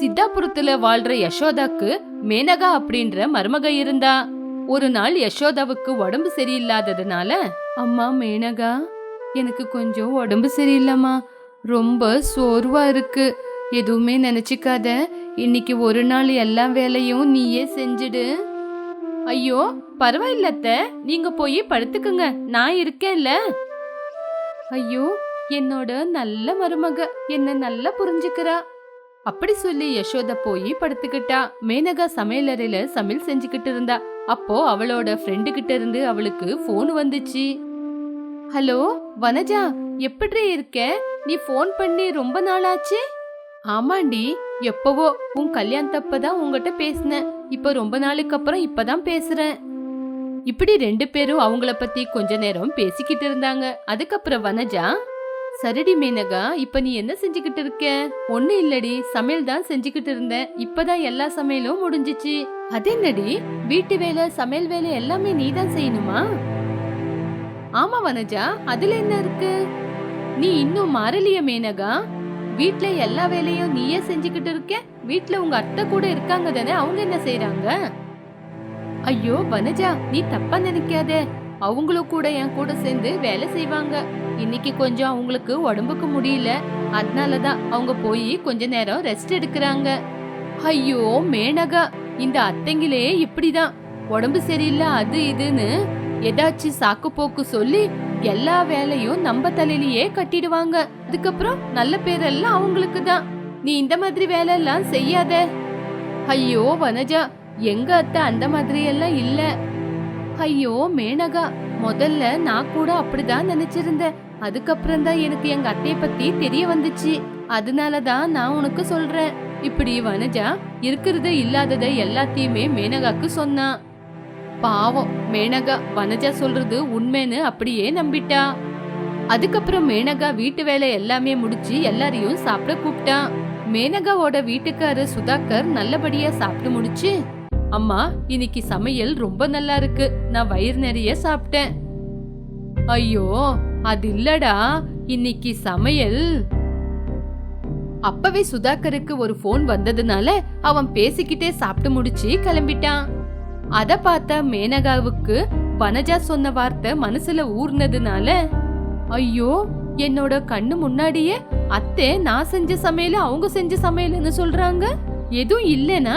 சித்தாபுரத்துல வாழ்ற யசோதாக்கு மேனகா அப்படின்ற மருமக இருந்தா. ஒரு நாள் யசோதாவுக்கு உடம்பு சரியில்லாததுனால அம்மா மேனகா எனக்கு கொஞ்சம் உடம்பு சரியில்லைம்மா. ரொம்ப சோர்வா இருக்கு. எதுவுமே நினைச்சுக்காத. இன்னைக்கு ஒரு நாள் எல்லா வேலையும் நீயே செஞ்சுடு. ஐயோ பரவாயில்லத்த நீங்க போய் படுத்துக்குங்க. நான் இருக்கேன்ல. ஐயோ என்னோட நல்ல மருமக. என்ன நல்லா புரிஞ்சுக்கிறா. அப்படி சொல்லி யசோதா போய் படுத்துக்கிட்டா. மேனகா சமையலறையில சமையல் செஞ்சுக்கிட்டு இருந்தா. அப்போ அவளோட ஃப்ரெண்டு கிட்ட இருந்து அவளுக்கு ஃபோன் வந்துச்சு. ஹலோ வனஜா எப்படி இருக்க? நீ ஃபோன் பண்ணி ரொம்ப நாளாச்சு? ஆமாண்டி எப்பவோ. உன் கல்யாணத்தப்பதான் உங்ககிட்ட பேசினேன். இப்ப ரொம்ப நாளுக்கு அப்புறம் இப்பதான் பேசுறேன். இப்படி ரெண்டு பேரும் அவங்கள பத்தி கொஞ்ச நேரம் பேசிக்கிட்டு இருந்தாங்க. அதுக்கப்புறம் வனஜா சரிடி மேனகா இப்ப நீ என்ன செஞ்சுக்கிட்டு இருக்க? ஒண்ணு இல்லடி சமையல் தான் செஞ்சுக்கிட்டு இருந்தேன். இப்பதான் எல்லா சமையலும் முடிஞ்சிச்சு. அதென்னடி வீட்டு வேலை சமையல் வேலை எல்லாமே நீ தான் செய்யணுமா? ஆமா வனஜா அதுல என்ன இருக்கு? நீ இன்னும் மாறலிய மேனகா. வீட்ல எல்லா வேலையும் நீயே செஞ்சுக்கிட்டு இருக்க? வீட்ல உங்க அத்தை கூட இருக்காங்க தானே அவங்க என்ன செய்யறாங்க ஐயோ வனஜா நீ தப்பா நினைக்காத. அவங்களும் கூட என் கூட சேர்ந்து வேலை செய்வாங்க. இன்னைக்கு கொஞ்சம் அவங்களுக்கு உடம்புக்கு முடியல. அதனால தான் அவங்க போய் கொஞ்ச நேரம் ரெஸ்ட் எடுக்கிறாங்க. ஐயோ மேனகா இந்த அத்தைங்களே இப்படிதான். உடம்பு சரியில்லை அது இதுன்னு ஏதாச்சும் சாக்கு போக்கு சொல்லி எல்லா வேலையும் நம்ம தலையிலேயே கட்டிடுவாங்க. அதுக்கப்புறம் நல்ல பேரெல்லாம் அவங்களுக்கு தான் நீ இந்த மாதிரி வேலை எல்லாம் செய்யாத. ஐயோ வனஜா எங்க அத்தை அந்த மாதிரி எல்லாம் இல்லை. ஐயோ மேனகா முதல்ல நான் கூட அப்படிதான் நினைச்சிருந்தேன். அதுக்கப்புறம் தான் எனக்கு எங்க அத்தைய பத்தி தெரிய வந்துச்சு. அதனால தான் நான் உனக்கு சொல்றேன். இப்படி வனஜா இருக்கிறது இல்லாததை எல்லாத்தையுமே மேனகாக்கு சொன்னான் பாவம் மேனகா வனஜா சொல்றது உண்மைன்னு அப்படியே நம்பிட்டா. அதுக்கப்புறம் மேனகா வீட்டு வேலை எல்லாமே முடிச்சு எல்லாரையும் சாப்பிட கூப்பிட்டா. மேனகாவோட வீட்டுக்காரர் சுதாகர் நல்லபடியா சாப்பிட்டு முடிச்சு அம்மா இன்னைக்கு சமையல் ரொம்ப நல்லா இருக்கு. நான் வயிறு நிறைய சாப்பிட்டேன். ஐயோ அது இல்லடா. இன்னைக்கு சமையல். அப்பவே சுதாகருக்கு ஒரு ஃபோன் வந்ததுனால அவன் பேசிக்கிட்டே சாப்பிட்டு முடிச்சு கிளம்பிட்டான். அத பார்த்த மேனகாவுக்கு வனஜா சொன்ன வார்த்தை மனசுல ஊர்னதுனால ஐயோ என்னோட கண்ணு முன்னாடியே அத்தை நான் செஞ்ச சமையல அவங்க செஞ்ச சமையல்னு சொல்றாங்க? எதுவும் இல்லைன்னா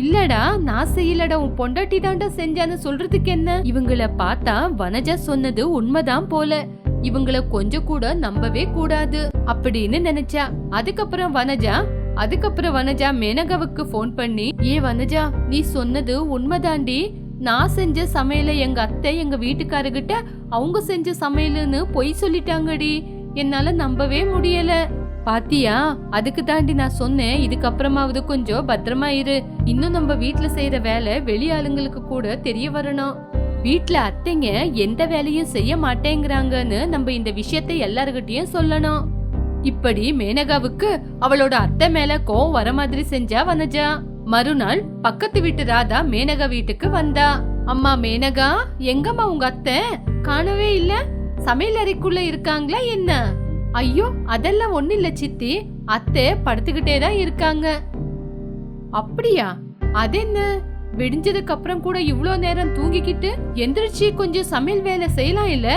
இல்லடா நான் செய்யலடா உன் பொண்டாட்டி தாண்டா செஞ்சான்னு சொல்றதுக்கு என்ன? இவங்கள பார்த்தா வனஜா சொன்னது உண்மைதான் போல. இவங்கள கொஞ்சம் கூட நம்பவே கூடாது அப்படின்னு நினைச்சா. அதுக்கப்புறம் வனஜா அதுக்கப்புறம் வனஜா மேனகாவுக்கு ஃபோன் பண்ணி ஏ வனஜா நீ சொன்னது உண்மைதாண்டி. நான் செஞ்ச சமையல எங்க அத்தை எங்க வீட்டுக்காரகிட்ட அவங்க செஞ்ச சமையலுன்னு பொய் சொல்லிட்டாங்கடி. என்னால நம்பவே முடியல. பாத்தியா? அதுக்கு தாண்டி நான் சொன்னேன் இதுக்கப்புறமாவது கொஞ்சம் பத்திரமா இரு. இன்னும் நம்ம வீட்டுல செய்யற வேலை வெளி ஆளுங்களுக்கு கூட தெரிய வரணும். வீட்டுல அத்தைங்க எந்த வேலையும் செய்ய மாட்டேங்கிறாங்கன்னு நம்ம இந்த விஷயத்தை எல்லார்கிட்டயும் சொல்லணும். இப்படி மேனகாவுக்கு அவளோட அத்தை மேல கோவம் வர மாதிரி செஞ்சா வனஜா. மறுநாள் பக்கத்து வீட்டு ராதா மேனகா வீட்டுக்கு வந்தா. அம்மா மேனகா எங்கம்மா உங்க அத்தை? காணவே இல்ல. சமையல் அறைக்குள்ள இருக்காங்களா என்ன? ஐயோ அதெல்லாம் ஒன்றும் இல்ல சித்தி. அத்தை படுத்துக்கிட்டே தான் இருக்காங்க. அப்படியா? அதென்ன? விடிஞ்சதுக்கு அப்புறம் கூட இவ்வளோ நேரம் தூங்கிக்கிட்டு எந்திரிச்சு கொஞ்சம் சமையல் வேலை செய்யலாம் இல்ல?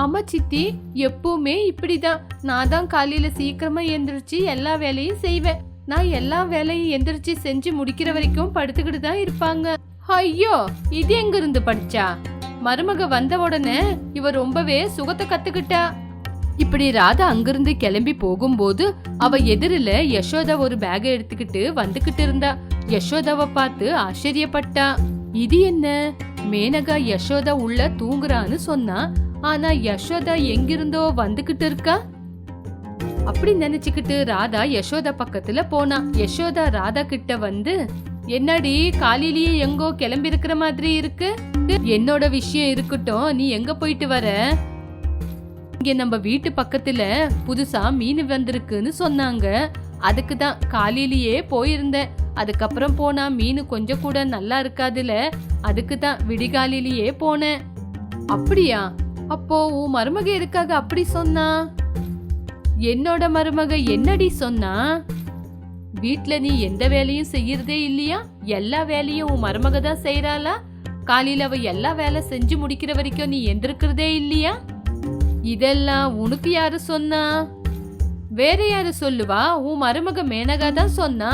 ஆமா சித்தி எப்பவுமே இப்படிதான். நான் தான் காலையில சீக்கிரமா எந்திரிச்சு எல்லா வேலையும் செய்வேன். நான் எல்லா வேலையும் எந்திரிச்சு செஞ்சு முடிக்கிற வரைக்கும் படுத்துக்கிட்டு தான் இருப்பாங்க. ஐயோ இது எங்க இருந்து படிச்சா? மருமக வந்த உடனே இவ ரொம்பவே சுகத்தை கத்துக்கிட்டா. இப்படி ராதா அங்கிருந்து கிளம்பி போகும்போது அவ எதிரில யசோதா ஒரு பேக எடுத்துக்கிட்டு வந்துகிட்டு இருந்தா. யசோதாவை பார்த்து ஆச்சரியப்பட்டா. இது என்ன? மேனகா யசோதா உள்ள தூங்குறான்னு சொன்னா ஆனா யசோதா எங்கிருந்தோ வந்துகிட்டு இருக்கா? அப்படி நினைச்சுக்கிட்டு ராதா யசோதா பக்கத்துல போனா. யசோதா ராதா கிட்ட வந்து என்னடி காலையிலேயே எங்கோ கிளம்பி இருக்கிற மாதிரி இருக்கு? என்னோட விஷயம் இருக்கட்டும் நீ எங்க போயிட்டு வர? இங்க நம்ம வீட்டு பக்கத்துல புதுசா மீன் வந்திருக்குன்னு சொன்னாங்க. அதுக்கு தான் காலையிலேயே போயிருந்தேன். அதுக்கப்புறம் போனா மீன் கொஞ்சம் கூட நல்லா இருக்காதுல. அதுக்கு தான் விடிகாலிலேயே போனேன். அப்படியா? அப்போ உன் மருமக எதுக்காக அப்படி சொன்னா? என்னோட மருமக என்னடி சொன்னா? வீட்ல நீ எந்த வேலையும் செய்யறதே இல்லையா? எல்லா வேலையும் உன் மருமக தான் செய்யறாளா காலையில அவ எல்லா வேலை செஞ்சு முடிக்கிற வரைக்கும் நீ எந்திருக்கிறதே இல்லையா? இதெல்லாம் உனக்கு யாரு சொன்னா? வேற யாரு சொல்லுவா? உன் மருமக மேனகா தான் சொன்னா.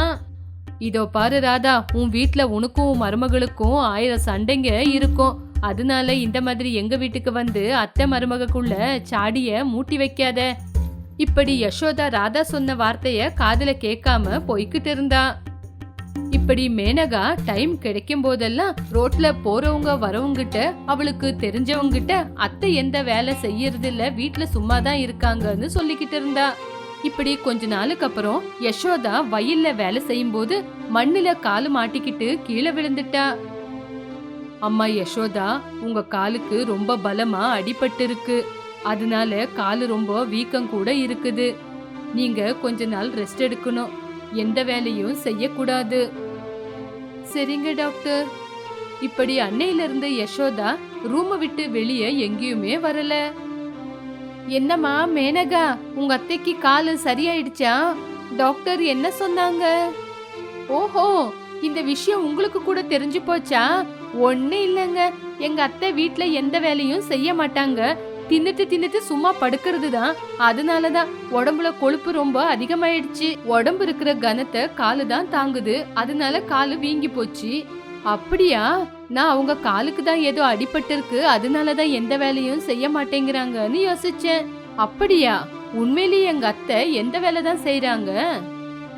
இதோ பாரு ராதா உன் வீட்ல உனக்கும் உன் மருமகளுக்கும் ஆயிரம் சண்டைங்க இருக்கும். அதனால இந்த மாதிரி எங்க வீட்டுக்கு வந்து அத்தை மருமகக்குள்ள சாடிய மூட்டி வைக்காத. இப்படி யசோதா ராதா சொன்ன வார்த்தைய காதல கேட்காம போய்கிட்டு இருந்தா. இப்படி மேனகா டைம் கிடைக்கும் போதெல்லாம் ரோட்ல போறவங்க வரவங்கிட்ட அவளுக்கு தெரிஞ்சவங்கிட்ட அத்தை எந்த வேலை செய்யறது இல்ல வீட்டுல சும்மா தான் இருக்காங்கன்னு சொல்லிக்கிட்டு இருந்தா. இப்படி கொஞ்ச நாளுக்கு அப்புறம் யசோதா வயல்ல வேலை செய்யும் போது மண்ணுல காலு மாட்டிக்கிட்டு கீழே விழுந்துட்டா. அம்மா யசோதா உங்க காலுக்கு ரொம்ப பலமா அடிபட்டு இருக்கு அதனால காலு ரொம்ப வீக்கம் கூட இருக்குது. நீங்க கொஞ்ச நாள் ரெஸ்ட் எடுக்கணும். எந்த வேலையும் செய்யக்கூடாது. சரிங்க டாக்டர். இப்படி அன்னையில இருந்து யசோதா ரூமை விட்டு வெளியே எங்கேயுமே வரல. என்னம்மா மேனகா உங்க அத்தைக்கு காலு சரியாயிடுச்சா? டாக்டர் என்ன சொன்னாங்க? ஓஹோ இந்த விஷயம் உங்களுக்கு கூட தெரிஞ்சு போச்சா? ஒண்ணு இல்லைங்க. எங்க அத்தை வீட்டுல எந்த வேலையும் செய்ய மாட்டாங்க. தின்னுட்டு தின்னுட்டு சும்மா படுக்கிறது தான் அதனால தான் உடம்புல கொழுப்பு ரொம்ப அதிகமாயிடுச்சு. உடம்பு இருக்கிற கனத்தை காலு தான் தாங்குது. அதனால காலு வீங்கி போச்சு. அப்படியா? நான் அவங்க காலுக்கு தான் ஏதோ அடிபட்டிருக்கு. அதனால தான் எந்த வேலையும் செய்ய மாட்டேங்கிறாங்கன்னு யோசிச்சேன். அப்படியா? உண்மையிலேயே எங்க அத்தை எந்த வேலை தான் செய்யறாங்க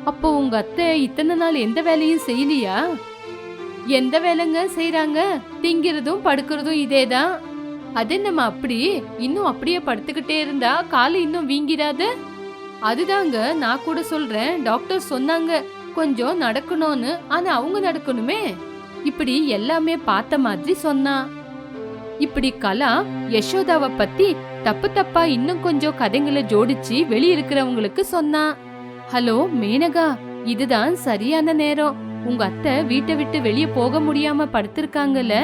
அப்போ உங்க அத்தை இத்தனை நாள் எந்த வேலையும் செய்யலையா? எந்த வேலைங்க செய்யறாங்க திங்கிறதும் படுக்கிறதும் இதேதான். அது என்னம்மா அப்படி இன்னும் அப்படியே படுத்துக்கிட்டே இருந்தா காலு இன்னும் வீங்கிடாது அதுதாங்க நான் கூட சொல்றேன். டாக்டர் சொன்னாங்க கொஞ்சம் நடக்கணும்னு. ஆனா அவங்க நடக்கணுமே. இப்படி எல்லாமே பார்த்த மாதிரி சொன்னா. இப்படி கலா யசோதாவை பத்தி தப்பு தப்பா இன்னும் கொஞ்சம் கதைங்களை ஜோடிச்சு வெளியிருக்கிறவங்களுக்கு சொன்னா. ஹலோ மேனகா இதுதான் சரியான நேரம். உங்க அத்தை வீட்டை விட்டு வெளியே போக முடியாம படுத்திருக்காங்கல்ல.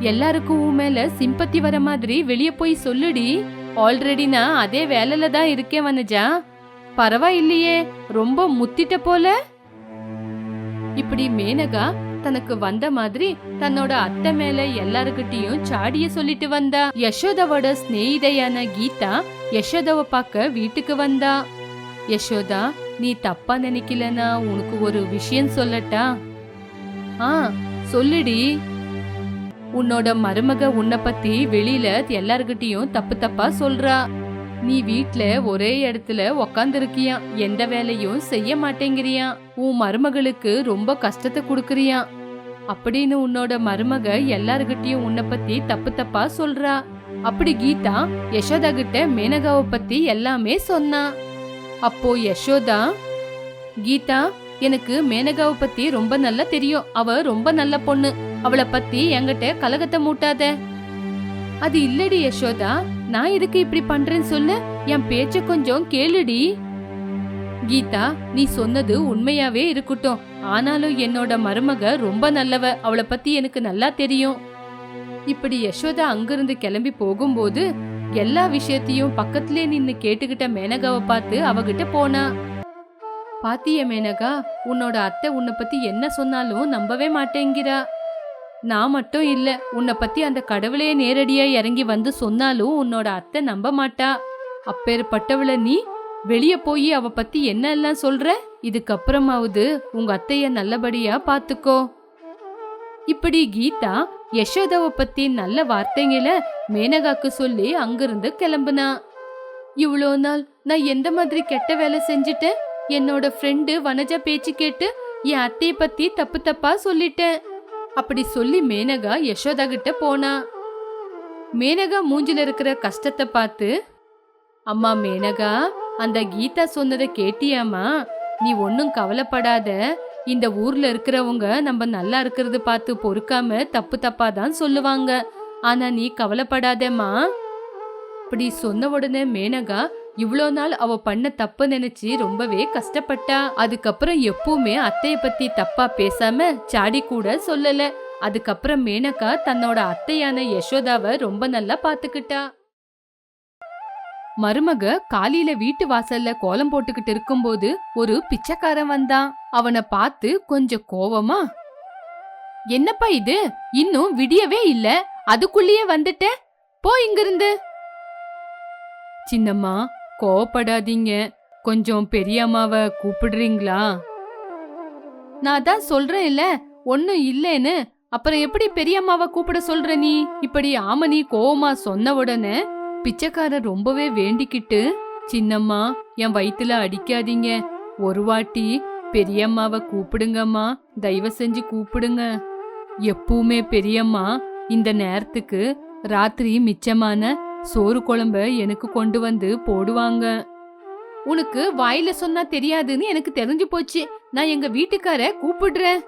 எல்லாருக்கும் உன் மேல சிம்பத்தி வர மாதிரி வெளியே போய் சொல்லுடி. ஆல்ரெடி நான் அதே வேலையில தான் இருக்கேன் வனஜா. பரவாயில்லையே ரொம்ப முத்திட்ட போல. இப்படி மேனகா தனக்கு வந்த மாதிரி தன்னோட அத்தை மேல எல்லாருக்கிட்டையும் சாடிய சொல்லிட்டு வந்தா. யசோதாவோட சிநேகிதையான கீதா யசோதாவை பார்க்க வீட்டுக்கு வந்தா. யசோதா நீ தப்பா நினைக்கலனா உனக்கு ஒரு விஷயம் சொல்லட்டா? ஆ சொல்லுடி. உன்னோட மருமக உன்னை பத்தி வெளியில எல்லார்கிட்டயும் தப்பு தப்பா சொல்றா. நீ வீட்ல ஒரே இடத்துல உக்காந்துருக்கியா? எந்த வேலையும் செய்ய மாட்டேங்கிறியா? உன் மருமகளுக்கு ரொம்ப கஷ்டத்தை கொடுக்கறியா? அப்படின்னு உன்னோட மருமக எல்லார்கிட்டயும் உன்னை பத்தி தப்பு தப்பா சொல்றா. அப்படி கீதா யசோதா கிட்ட மேனகாவை பத்தி எல்லாமே சொன்னா. அப்போ யசோதா கீதா எனக்கு மேனகாவை பத்தி ரொம்ப நல்லா தெரியும். அவ ரொம்ப நல்ல பொண்ணு. அவளை பத்தி என்கிட்ட கலகத்தை மூட்டாத. அது இல்லடி யசோதா நான் எதுக்கு இப்படி பண்றேன்னு சொல்லு என் பேச்ச கொஞ்சம் கேளுடி. கீதா நீ சொன்னது உண்மையாவே இருக்கட்டும். ஆனாலும் என்னோட மருமக ரொம்ப நல்லவ அவளை பத்தி எனக்கு நல்லா தெரியும். இப்படி யசோதா அங்கிருந்து கிளம்பி போகும்போது எல்லா விஷயத்தையும் பக்கத்திலே நின்னு கேட்டுக்கிட்ட மேனகாவை பார்த்து அவகிட்ட போனா. பாத்திய மேனகா உன்னோட அத்தை உன்னை பத்தி என்ன சொன்னாலும் நம்பவே மாட்டேங்கிறா. நான் மட்டும் இல்ல உன்னை பத்தி அந்த கடவுளே நேரடியா இறங்கி வந்து சொன்னாலும் உன்னோட அத்தை நம்ப மாட்டா. அப்பேற்பட்டவள நீ வெளிய போய் அவ பத்தி என்ன எல்லாம் சொல்ற? இதுக்கப்புறமாவது உங்க அத்தைய நல்லபடியா பாத்துக்கோ. இப்படி கீதா யசோதாவை பத்தி நல்ல வார்த்தைங்கள மேனகாக்கு சொல்லி அங்கிருந்து கிளம்புனா. இவ்வளோ நாள் நான் எந்த மாதிரி கெட்ட வேலை செஞ்சுட்டேன்? என்னோட ஃப்ரெண்டு வனஜா பேச்சு கேட்டு என் அத்தையை பத்தி தப்பு தப்பா சொல்லிட்டேன். அப்படி சொல்லி மேனகா யசோதா கிட்ட போனா. மேனகா மூஞ்சில இருக்கிற கஷ்டத்தை பார்த்து அம்மா மேனகா அந்த கீதா சொன்னதை கேட்டியாமா நீ ஒன்னும் கவலைப்படாத. இந்த ஊர்ல இருக்கிறவங்க நம்ம நல்லா இருக்கிறது பார்த்து பொறுக்காம தப்பு தப்பா தான் சொல்லுவாங்க. ஆனா நீ கவலைப்படாதேம்மா. இப்படி சொன்ன உடனே மேனகா இவ்வளோ நாள் அவ பண்ண தப்பு நினைச்சு ரொம்பவே கஷ்டப்பட்டா. அதுக்கப்புறம் எப்பவுமே அத்தைய பத்தி தப்பா பேசாம சாடி கூட சொல்லல. அதுக்கப்புறம் மேனகா தன்னோட அத்தையான யசோதாவை ரொம்ப நல்லா பாத்துக்கிட்டா. மருமக காலையில வீட்டு வாசல்ல கோலம் போட்டுக்கிட்டு இருக்கும்போது ஒரு பிச்சைக்காரன் வந்தான். அவனை பார்த்து கொஞ்சம் கோவமா என்னப்பா இது? இன்னும் விடியவே இல்ல. அதுக்குள்ளேயே வந்துட்ட? போ இங்கிருந்து. சின்னம்மா கோவப்படாதீங்க. கொஞ்சம் பெரியம்மாவை கூப்பிடுறீங்களா? நான் தான் சொல்றேன் இல்ல ஒன்னும் இல்லைன்னு. அப்புறம் எப்படி பெரியம்மாவை கூப்பிட சொல்ற நீ? இப்படி ஆமனி கோவமா சொன்ன உடனே பிச்சைக்காரர் ரொம்பவே வேண்டிக்கிட்டு சின்னம்மா என் வயித்துல அடிக்காதீங்க. ஒரு வாட்டி பெரியம்மாவை கூப்பிடுங்கம்மா. தயவு செஞ்சு கூப்பிடுங்க. எப்பவுமே பெரியம்மா இந்த நேரத்துக்கு ராத்திரி மிச்சமான சோறு குழம்ப எனக்கு கொண்டு வந்து போடுவாங்க. உனக்கு வாயில சொன்னா தெரியாதுன்னு எனக்கு தெரிஞ்சு போச்சு. நான் எங்க வீட்டுக்கார கூப்பிடுறேன்.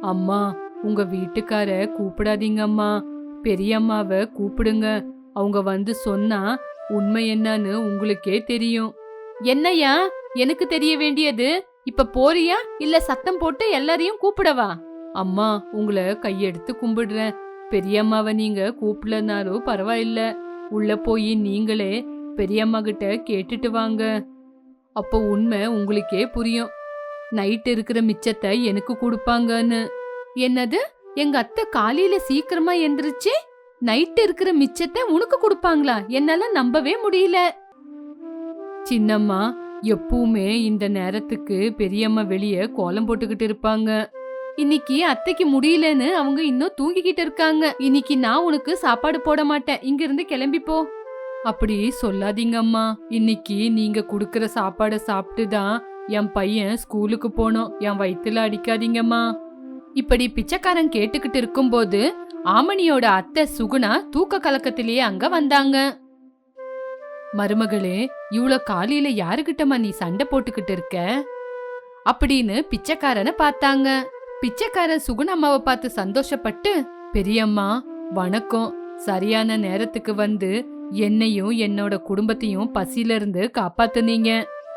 அம்மா உங்க வீட்டுக்கார கூப்பிடாதீங்க அம்மா. பெரியம்மாவை கூப்பிடுங்க. அவங்க வந்து சொன்னா உண்மை என்னன்னு உங்களுக்கே தெரியும். என்னையா எனக்கு தெரிய வேண்டியது இப்ப போறியா? இல்ல சத்தம் போட்டு எல்லாரையும் கூப்பிடவா? அம்மா உங்களை கையெடுத்து கும்பிடுறேன். பெரியம்மாவை நீங்க கூப்பிடலனாலும் பரவாயில்ல. உள்ள போய் நீங்களே பெரியம்மா கிட்ட கேட்டுட்டு வாங்க. அப்போ உண்மை உங்களுக்கே புரியும். நைட் இருக்கிற மிச்சத்தை எனக்கு கொடுப்பாங்கன்னு. என்னது? எங்க அத்தை காலையில சீக்கிரமா எந்திரிச்சு நைட் இருக்கிற மிச்சத்தை உனக்கு கொடுப்பாங்களா? என்னால நம்பவே முடியல. சின்னம்மா எப்பவுமே இந்த நேரத்துக்கு பெரியம்மா வெளியே கோலம் போட்டுக்கிட்டு இருப்பாங்க. இன்னைக்கு அத்தைக்கு முடியலன்னு அவங்க இன்னும் தூங்கிக்கிட்டு இருக்காங்க. இன்னைக்கு நான் உனக்கு சாப்பாடு போட மாட்டேன். இங்க இருந்து கிளம்பி போ. அப்படி சொல்லாதீங்க அம்மா. இன்னைக்கு நீங்க குடுக்கற சாப்பாடை சாப்பிட்டு தான் என் பையன் ஸ்கூலுக்கு போனோம். என் வயிற்றுல அடிக்காதீங்கம்மா இப்படி பிச்சைக்காரன் கேட்டுக்கிட்டு இருக்கும்போது ஆமணியோட அத்தை சுகுணா தூக்க கலக்கத்திலேயே அங்க வந்தாங்க. மருமகளே இவ்வளோ காலையில யாருகிட்டமா நீ சண்டை போட்டுக்கிட்டு இருக்க? அப்படின்னு பிச்சைக்காரனை பார்த்தாங்க. பிச்சைக்காரன் சுகுணம்மாவை பார்த்து சந்தோஷப்பட்டு பெரியம்மா வணக்கம். சரியான நேரத்துக்கு வந்து என்னையும் என்னோட குடும்பத்தையும் பசியில இருந்து காப்பாத்துனீங்க.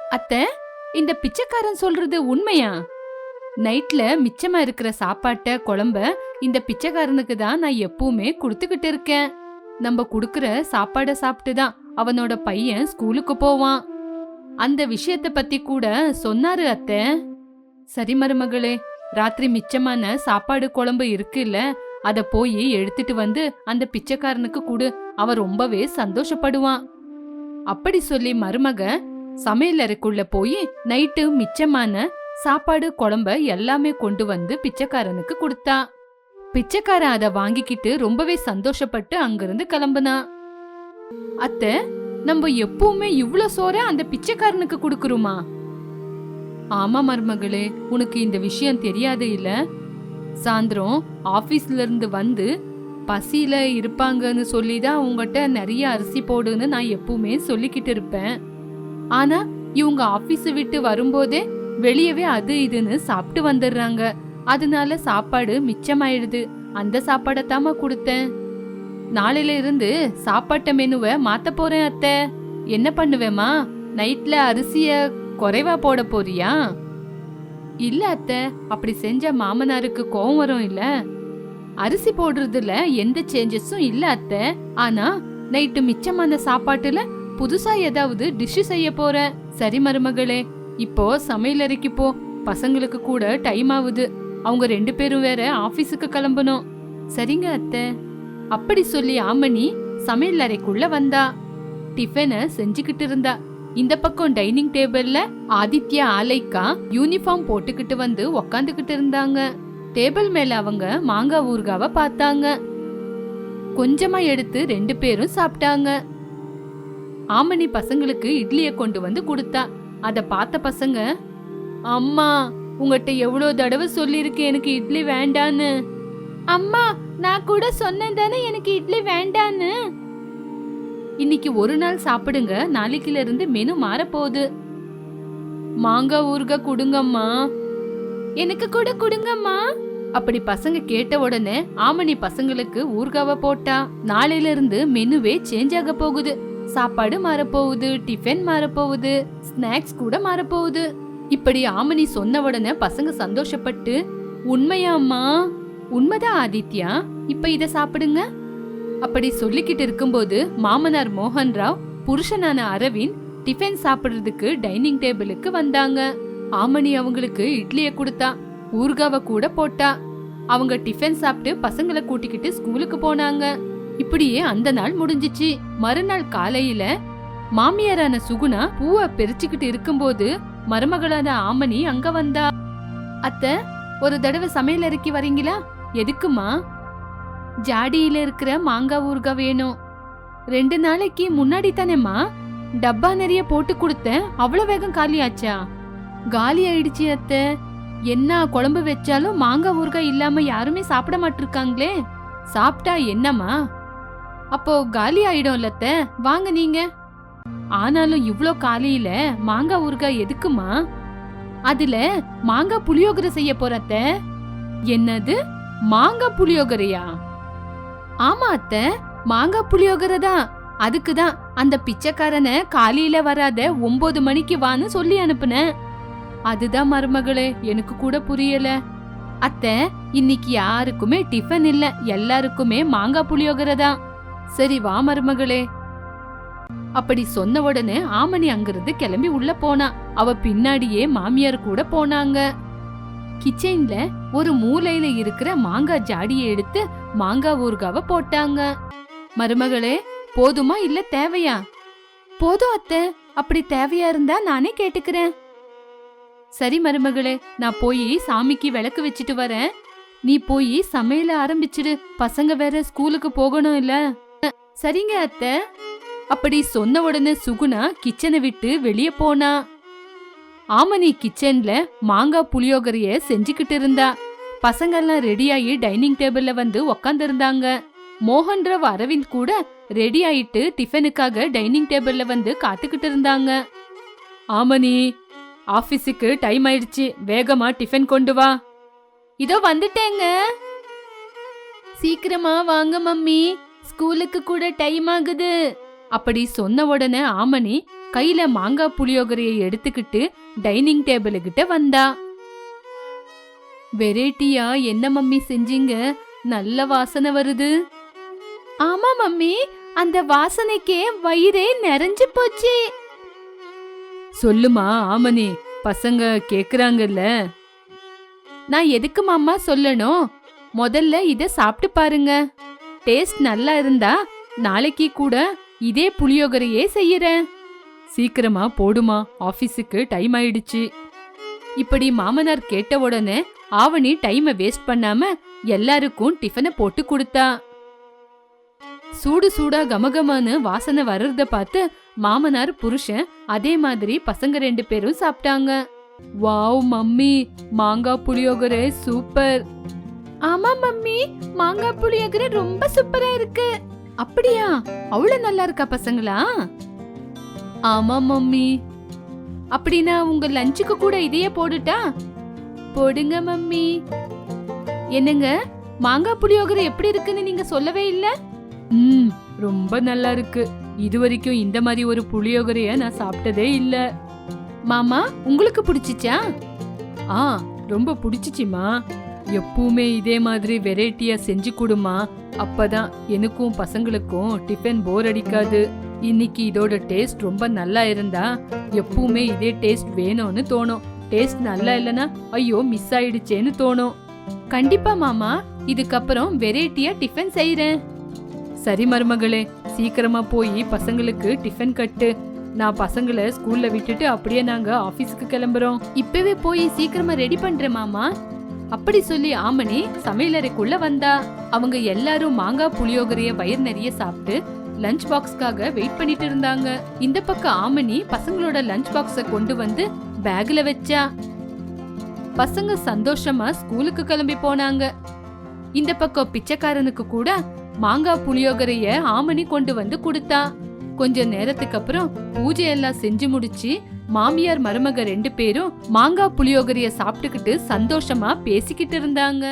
அத்தை இந்த பிச்சைக்காரன் சொல்றது உண்மையா? நைட்ல மிச்சமா இருக்கிற சாப்பாட்ட குழம்ப இந்த பிச்சைக்காரனுக்கு தான் நான் எப்பவுமே கொடுத்துக்கிட்டு இருக்கேன். நம்ம குடுக்கற சாப்பாடை சாப்பிட்டு தான் அவனோட பையன் ஸ்கூலுக்கு போவான். அந்த விஷயத்த பத்தி கூட சொன்னாரு அத்தை. சரி மருமகளே ராத்திரி மிச்சமான சாப்பாடு குழம்பு இருக்குல்ல அத போய் எடுத்துட்டு வந்து அந்த பிச்சைக்காரனுக்கு கொடு. அவ ரொம்பவே சந்தோஷப்படுவான். அப்படி சொல்லி மருமக சமையலறைக்குள்ள போய் நைட்டு மிச்சமான சாப்பாடு குழம்ப எல்லாமே கொண்டு வந்து பிச்சைக்காரனுக்கு கொடுத்தா. பிச்சைக்காரன் அத வாங்கிக்கிட்டு ரொம்பவே சந்தோஷப்பட்டு அங்கிருந்து கிளம்புனா. அத்தை நம்ம எப்பவுமே இவ்வளோ சோற அந்த பிச்சைக்காரனுக்கு கொடுக்குறோமா? ஆமா மருமகளே உனக்கு இந்த விஷயம் தெரியாது இல்ல? சாயந்தரம் ஆபீஸ்ல இருந்து வந்து பசியில இருப்பாங்கன்னு சொல்லி தான் உங்ககிட்ட நிறைய அரிசி போடுன்னு நான் எப்பவுமே சொல்லிக்கிட்டு இருப்பேன். ஆனா இவங்க ஆபீஸ் விட்டு வரும்போதே வெளியவே அது இதுன்னு சாப்பிட்டு வந்துடுறாங்க. அதனால சாப்பாடு மிச்சமாயிடுது. அந்த சாப்பாடை தாமா கொடுத்தேன். நாளையில இருந்து சாப்பாட்ட மெனுவை மாத்த போறேன் அத்தை. என்ன பண்ணுவேமா நைட்ல அரிசிய குறைவா போட போறியா? இல்ல அத்தை அப்படி செஞ்ச மாமனாருக்கு கோவம் வரும் இல்ல? அரிசி போடுறதுல எந்த சேஞ்சஸும் இல்ல அத்தை. ஆனா நைட்டு மிச்சமான சாப்பாட்டுல புதுசா ஏதாவது டிஷ் செய்ய போற. சரி மருமகளே இப்போ சமையலறைக்கு போ. பசங்களுக்கு கூட டைம் ஆகுது. அவங்க ரெண்டு பேரும் வேற ஆபீஸுக்கு கிளம்பணும். சரிங்க அத்தை. அப்படி சொல்லி ஆமணி சமையல் அறைக்குள்ள வந்தா. டிஃபனை செஞ்சுக்கிட்டு இருந்தா. இந்த பக்கம் டைனிங் டேபிள்ல ஆதித்யா ஆலைக்கா யூனிஃபார்ம் போட்டுக்கிட்டு வந்து உக்காந்துக்கிட்டு இருந்தாங்க. டேபிள் மேல அவங்க மாங்காய் ஊறுகாவை பார்த்தாங்க. கொஞ்சமா எடுத்து ரெண்டு பேரும் சாப்பிட்டாங்க. ஆமணி பசங்களுக்கு இட்லிய கொண்டு வந்து கொடுத்தா. அத பார்த்த பசங்க அம்மா உங்ககிட்ட எவ்வளவு தடவை சொல்லியிருக்கேன் எனக்கு இட்லி வேண்டான்னு. அம்மா நான் கூட சொன்னேன் தானே எனக்கு இட்லி வேண்டான்னு. இன்னைக்கு ஒரு நாள் சாப்பிடுங்க. நாளைக்குல இருந்து மெனு மாறப்போகுது. மாங்காய் ஊறுகாய் கொடுங்கம்மா. எனக்கு கூட கொடுங்கம்மா. அப்படி பசங்க கேட்ட உடனே ஆமணி பசங்களுக்கு ஊர்காவை போட்டா. நாளையில இருந்து மெனுவே சேஞ்ச் ஆக போகுது. சாப்பாடு மாறப்போகுது டிஃபன் மாறப்போகுது ஸ்நாக்ஸ் கூட மாறப்போகுது. இப்படி ஆமணி சொன்ன உடனே பசங்க சந்தோஷப்பட்டு உண்மையாம்மா உண்மைதான் ஆதித்யா? இப்ப இத சாப்பிடுங்க. அப்படி சொல்லிக்கிட்டு இருக்கும்போது மாமனார் மோகன் ராவ் புருஷனான அரவிந்த் டிஃபன் சாப்பிடுறதுக்கு டைனிங் டேபிளுக்கு வந்தாங்க. ஆமணி அவங்களுக்கு இட்லிய கொடுத்தா ஊர்காவை கூட போட்டா. அவங்க டிஃபன் சாப்பிட்டு பசங்களை கூட்டிக்கிட்டு ஸ்கூலுக்கு போனாங்க. இப்படியே அந்த நாள் முடிஞ்சிச்சு. மறுநாள் காலையில மாமியாரான சுகுணா பூவை பிரிச்சுக்கிட்டு இருக்கும்போது மருமகளான ஆமணி அங்க வந்தா. அத்த ஒரு தடவை சமையல் இறக்கி வரீங்களா? எதுக்குமா ஜாடியில இருக்கிற மாங்காய் ஊறுகாய் வேணும். ரெண்டு நாளைக்கு முன்னாடி தானேம்மா? டப்பா நிறைய போட்டு கொடுத்தேன். அவ்வளோ வேகம் காலியாச்சா? காலி ஆயிடுச்சு அத்த. என்ன குழம்பு வச்சாலும் மாங்காய் ஊறுகாய் இல்லாம யாருமே சாப்பிட மாட்டிருக்காங்களே? சாப்பிட்டா என்னம்மா? அப்போ காலி ஆயிடும் இல்லத்த வாங்க நீங்க. ஆனாலும் இவ்ளோ காலையில மாங்காய் ஊறுகாய் எதுக்குமா அதுல மாங்காய் புளியோகரை செய்ய போறத்த என்னது? மாங்காய் புளியோகரையா? ஆமா அத்த மாங்காய் புளியோகரை தான் அதுக்கு தான் அந்த பிச்சைக்காரனை காலையில வராத ஒன்பது மணிக்கு வான்னு சொல்லி அனுப்புனேன். அதுதான் மருமகளே எனக்கு கூட புரியல. அத்தை இன்னைக்கு யாருக்குமே டிஃபன் இல்ல எல்லாருக்குமே மாங்காய் புளியோகரை தான் சரி வா மருமகளே. அப்படி சொன்ன உடனே ஆமணி அங்கிருந்து கிளம்பி உள்ள போனா. அவ பின்னாடியே மாமியார் கூட போனாங்க. கிச்சன்ல ஒரு மூலையில இருக்கிற மாங்காய் ஜாடியை எடுத்து மாங்காய் ஊறுகாவ போட்டாங்க. மருமகளே போதுமா இல்ல தேவையா? போதும் அத்தை அப்படி தேவையா இருந்தா நானே கேட்டுக்கிறேன். சரி மருமகளே நான் போய் சாமிக்கு விளக்கு வச்சுட்டு வரேன். நீ போய் சமையல ஆரம்பிச்சிடு. பசங்க வேற ஸ்கூலுக்கு போகணும் இல்ல. சரிங்க அத்தை. அப்படி சொன்ன உடனே சுகுணா கிச்சனை விட்டு வெளியே போனா. ஆமணி கிச்சன்ல மாங்காய் புளியோகரைய செஞ்சுக்கிட்டு இருந்தா பசங்கெல்லாம் ரெடியாகி டைனிங் டேபிள்ல வந்து உக்காந்துருந்தாங்க. மோகன்ரவ் அரவிந்த் கூட ரெடி ஆயிட்டு டிஃபனுக்காக டைனிங் டேபிள்ல வந்து காத்துக்கிட்டு இருந்தாங்க ஆமனி ஆபீஸுக்கு டைம் ஆயிடுச்சு. வேகமா டிஃபன் கொண்டு வா. இதோ வந்துட்டேங்க. சீக்கிரமா வாங்க மம்மி. ஸ்கூலுக்கு கூட டைம் ஆகுது. அப்படி சொன்ன உடனே ஆமணி கையில மாங்காய் புளியோகரையை எடுத்துக்கிட்டு டைனிங் டேபிள் கிட்ட வந்தா. வெரைட்டியா? என்ன மம்மி செஞ்சீங்க? நல்ல வாசனை வருது. ஆமா மம்மி அந்த வாசனைக்கே வயிறே நிறைஞ்சு போச்சு. சொல்லுமா ஆமனி பசங்க கேக்குறாங்கல்ல. நான் எதுக்கு மாமா சொல்லணும்? முதல்ல இத சாப்பிட்டு பாருங்க. டேஸ்ட் நல்லா இருந்தா நாளைக்கு கூட இதே புளியோகரையே செய்யறேன். சீக்கிரமா போடுமா ஆபீஸுக்கு டைம் ஆயிடுச்சு. இப்படி மாமனார் கேட்ட உடனே ஆவணி டைமை வேஸ்ட் பண்ணாம எல்லாருக்கும் டிஃபனை போட்டு கொடுத்தா. சூடு சூடா கமகமான்னு வாசனை வர்றத பார்த்து மாமனார் புருஷன் அதே மாதிரி பசங்க ரெண்டு பேரும் சாப்பிட்டாங்க. வாவ் மம்மி மாங்காய் புளியோகரை சூப்பர் ஆமா மம்மி மாங்காய் புளியோகரை ரொம்ப சூப்பரா இருக்கு. அப்படியா? அவ்வளவு நல்லா இருக்கா பசங்களா? ஆமா மம்மி. அப்படின்னா உங்க லஞ்சுக்கு கூட இதையே போடுட்டா போடுங்க மம்மி. என்னங்க மாங்காய் புளியோகரை எப்படி இருக்குன்னு நீங்க சொல்லவே இல்ல? ம் ரொம்ப நல்லா இருக்கு. இது வரைக்கும் இந்த மாதிரி ஒரு புளியோகரைய நான் சாப்பிட்டதே இல்ல. மாமா உங்களுக்கு பிடிச்சிச்சா? ஆ ரொம்ப பிடிச்சிச்சிமா. எப்பவுமே இதே மாதிரி வெரைட்டியா செஞ்சு கொடுமா. அப்பதான் எனக்கும் பசங்களுக்கும் டிஃபன் போர் அடிக்காது. இன்னைக்கு இதோட டேஸ்ட் ரொம்ப நல்லா இருந்தா எப்பவுமே இதே டேஸ்ட் வேணும்னு தோணும். டேஸ்ட் நல்லா இல்லனா ஐயோ மிஸ் ஆயிடுச்சேன்னு தோணும். கண்டிப்பா மாமா இதுக்கப்புறம் வெரைட்டியா டிஃபன் செய்யறேன் சரி மருமகளே சீக்கிரமா போய் பசங்களுக்கு டிஃபன் கட்டு. நான் பசங்களை ஸ்கூல்ல விட்டுட்டு அப்படியே நாங்க ஆபீஸ்க்கு கிளம்புறோம். இப்பவே போய் சீக்கிரமா ரெடி பண்றேன் மாமா. அப்படி சொல்லி ஆமணி சமையலறைக்குள்ள வந்தா. அவங்க எல்லாரும் மாங்காய் புளியோகரைய வயிறு நிறைய சாப்பிட்டு லஞ்ச் பாக்ஸ்க்காக வெயிட் பண்ணிட்டு இருந்தாங்க. இந்த பக்கம் ஆமணி பசங்களோட லஞ்ச் பாக்ஸ கொண்டு வந்து பேக்ல வச்சா. பசங்க சந்தோஷமா ஸ்கூலுக்கு கிளம்பி போனாங்க. இந்த பக்கம் பிச்சைக்காரனுக்கு கூட மாங்காய் புளியோகரைய ஆமணி கொண்டு வந்து கொடுத்தா. கொஞ்ச நேரத்துக்கு அப்புறம் பூஜை எல்லாம் செஞ்சு முடிச்சு மாமியார் மருமக ரெண்டு பேரும் மாங்காய் புளியோகரிய சாப்பிட்டுக்கிட்டு சந்தோஷமா பேசிக்கிட்டு இருந்தாங்க.